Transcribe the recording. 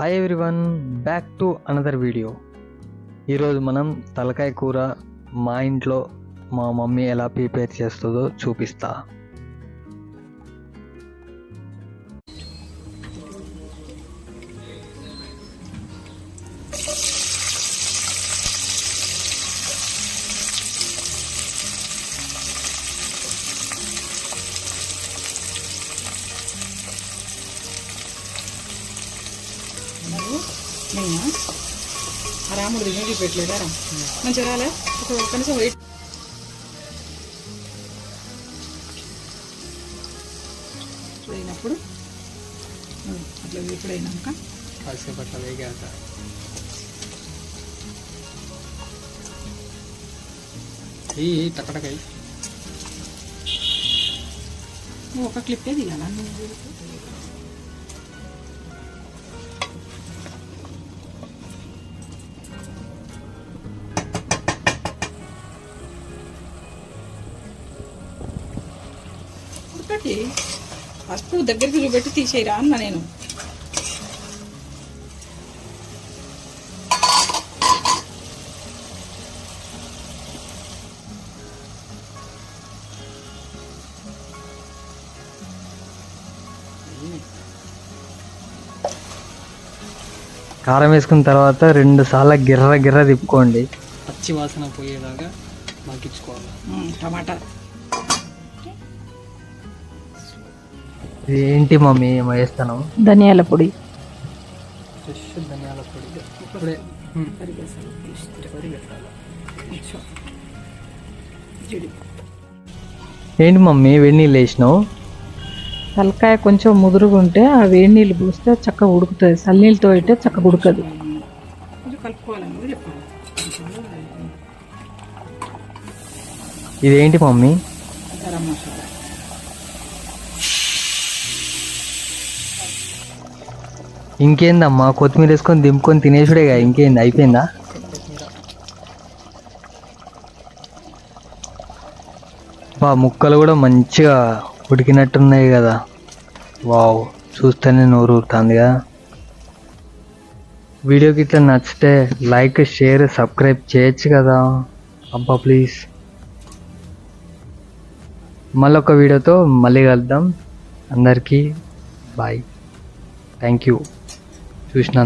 Hi everyone back to another video ఈరోజు మనం తలకాయ కూర మా ఇంట్లో మా మమ్మీ ఎలా ప్రిపేర్ చేస్తుందో చూపిస్తా. ఆ రాముడు దిగి పెట్టలేదా? రా మంచిగా రాలే? ఒక కనీసం వెయిట్ అయినప్పుడు? అట్లా వేపుడైనాక కాసేపు అట్లా వేగాక ఈ నువ్వు ఒక క్లిప్పే తీయాలా ఒకటి పసుపు దగ్గరికి చూపెట్టి తీసేయరా అన్న నేను. కారం వేసుకున్న తర్వాత రెండు సార్లు గిర్ర గిర్ర తిప్పుకోండి. పచ్చి వాసన పోయేలాగా మగ్గించుకోవాలి టమాటా. ఇది ఏంటి మమ్మీ ఏమో వేస్తాను ధనియాల పొడి. ఫ్రెష్ ధనియాల పొడి. ఇప్పుడే. ఏంటి మమ్మీ వేడి నీళ్ళు వేసినావు? తలకాయ కొంచెం ముదురుగా ఉంటే ఆ వేడి నీళ్ళు పోస్తే చక్కగా ఉడుకుతుంది. చల్లనీళ్ళతో అయితే చక్కగా ఉడకదు. ఇదేంటి మమ్మీ? గరం మసాలా. ఇంకేందమ్మా? కొత్తిమీర వేసుకొని దింపుకొని తినేసుడేగా ఇంకేంది? అయిపోయిందా? బా ముక్కలు కూడా మంచిగా ఉడికినట్టున్నాయి కదా. వావ్ చూస్తేనే నోరు ఊరుతుంది కదా. వీడియోకి ఇట్లా నచ్చితే లైక్ షేర్ సబ్స్క్రైబ్ చేయొచ్చు కదా. అబ్బా ప్లీజ్. మళ్ళీ ఒక వీడియోతో మళ్ళీ కలుద్దాం. అందరికీ బాయ్. Thank you. Twitch'ten